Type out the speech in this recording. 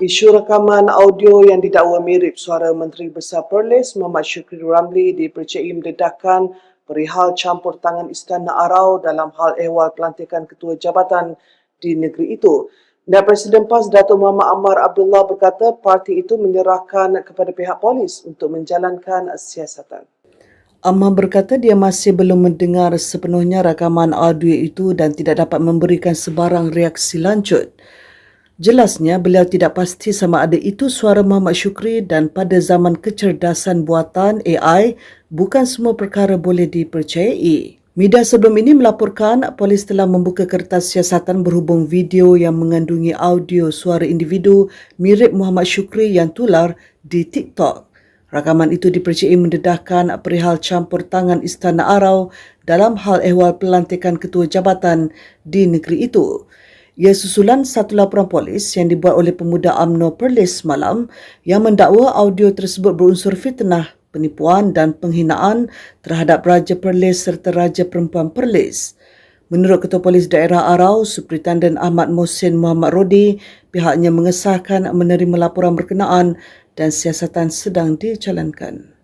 Isu rakaman audio yang didakwa mirip suara Menteri Besar Perlis Muhammad Syukri Ramli dipercayai mendedahkan perihal campur tangan Istana Arau dalam hal ehwal pelantikan ketua jabatan di negeri itu. Dan Presiden PAS Datuk Muhammad Ammar Abdullah berkata parti itu menyerahkan kepada pihak polis untuk menjalankan siasatan. Ammar berkata dia masih belum mendengar sepenuhnya rakaman audio itu dan tidak dapat memberikan sebarang reaksi lanjut. Jelasnya beliau tidak pasti sama ada itu suara Muhammad Syukri dan pada zaman kecerdasan buatan AI bukan semua perkara boleh dipercayai. Media sebelum ini melaporkan polis telah membuka kertas siasatan berhubung video yang mengandungi audio suara individu mirip Muhammad Syukri yang tular di TikTok. Rakaman itu dipercayai mendedahkan perihal campur tangan Istana Arau dalam hal ehwal pelantikan ketua jabatan di negeri itu. Ia susulan satu laporan polis yang dibuat oleh pemuda AMNO Perlis semalam yang mendakwa audio tersebut berunsur fitnah, penipuan dan penghinaan terhadap Raja Perlis serta Raja Perempuan Perlis. Menurut Ketua Polis Daerah Arau, Superintenden Ahmad Mohsin Muhammad Rodi, pihaknya mengesahkan menerima laporan berkenaan dan siasatan sedang dijalankan.